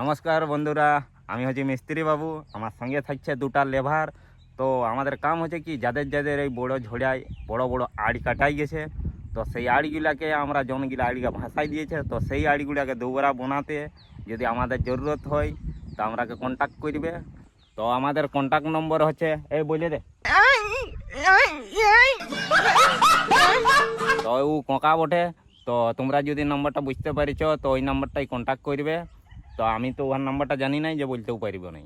নমস্কার বন্ধুরা, আমি হচ্ছি মিস্ত্রি বাবু, আমার সঙ্গে থাকছে দুটা লেভার তো আমাদের কাম হচ্ছে কি, যাদের যাদের এই বড় ঝোড়ায় বড় বড় আড়ি কাটাই গেছে, তো সেই আড়িগুলাকে আমরা জনগুলা আড়িকে ভাসাই দিয়েছে, তো সেই আড়িগুলাকে দুবারা বানাতে যদি আমাদের জরুরত হয়, তো আমরাকে কন্ট্যাক্ট করবে। তো আমাদের কন্ট্যাক্ট নম্বর হচ্ছে, এই বলে দে। তো ও কোঁকা বটে, তো তোমরা যদি নম্বরটা বুঝতে পারিছ, তো ওই নাম্বারটাই কন্ট্যাক্ট করবে। তো আমি তো ওর নাম্বারটা জানি নাই যে বলতেও পারিব নাই।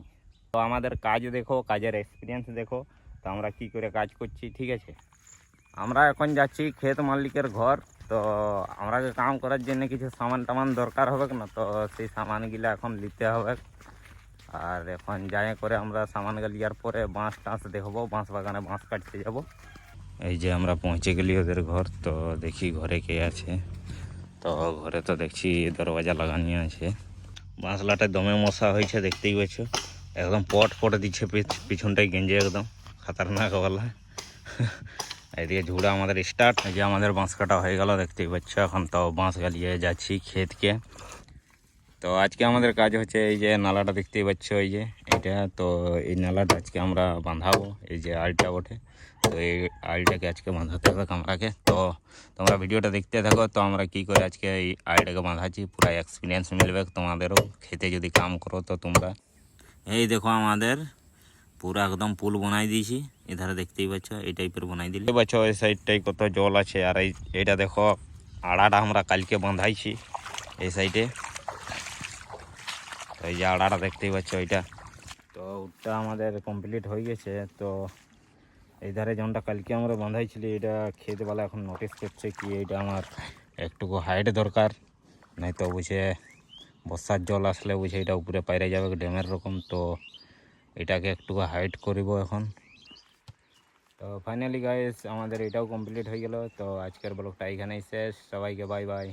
তো আমাদের কাজ দেখো, কাজের এক্সপিরিয়েন্স দেখো, তো আমরা কি করে কাজ করছি, ঠিক আছে? আমরা এখন যাচ্ছি ক্ষেত মালিকের ঘর, তো আমরা কাম করার জন্য কিছু সামান টামান দরকার হবে না তো সেই সামানগুলো এখন নিতে হবে। আর এখন যাই করে আমরা সামানগুলো লিয়ার পরে বাঁশ টাঁশ দেখব, বাঁশ বাগানে বাঁশ কাটতে যাব। এই যে আমরা পৌঁছে গেলি ওদের ঘর, তো দেখি ঘরে কে আছে। তো ঘরে তো দেখছি দরওয়াজা লাগানি আছে। বাঁশলাটায় দমে মশা হয়েছে, দেখতেই পাচ্ছ। একদম পট পট দিচ্ছে পিছ- পিছনটাই গেঞ্জে একদম, খাতারনাক বলা এদিকে ঝুড়া আমাদের স্টার্ট এই যে আমাদের বাঁশ কাটা হয়ে গেল, দেখতেই পাচ্ছ এখন তো বাঁশ গালিয়ে যাচ্ছি ক্ষেতকে। তো আজকে আমাদের কাজ হচ্ছে এই যে নালাটা দেখতেই পাচ্ছ, এই যে এটা, তো এই নালাটা আজকে আমরা বাঁধাবো, এই যে আলটা ওঠে তো এই আলটাকে আজকে বাঁধাতে হবে আমরাকে তো তোমরা ভিডিওটা দেখতে থাকো, তো আমরা কি করে আজকে এই আলটাকে বাঁধাচ্ছি, পুরো এক্সপিরিয়েন্স মিলবে তোমাদেরও। খেতে যদি কাম করো, তো তোমরা। এই দেখো আমাদের, পুরো একদম পুল বানাই দিয়েছি। এধারে দেখতেই পাচ্ছ, এই টাইপের বানাই দিলে পাচ্ছ, এই সাইডটাই কত জল আছে, আর এই এইটা দেখো, আড়াটা আমরা কালকে বাঁধাইছি, এই সাইডে এই যে আড়াটা দেখতেই পাচ্ছ ওইটা তো ওটা আমাদের কমপ্লিট হয়ে গেছে। তো এই ধারে যেমনটা কালকে আমরা বাঁধাইছিলি এটা খেতেবেলা এখন নোটিস করছে কি এটা আমার একটুকু হাইট দরকার। নাই তো বুঝে বর্ষার জল আসলে বুঝে এটা উপরে পাইরে যাবে ড্যামের রকম, তো এটাকে একটু হাইট করিব এখন। তো ফাইনালি গাইস আমাদের এটাও কমপ্লিট হয়ে গেল। তো আজকের ব্লগটা এখানেই শেষ। সবাইকে বাই বাই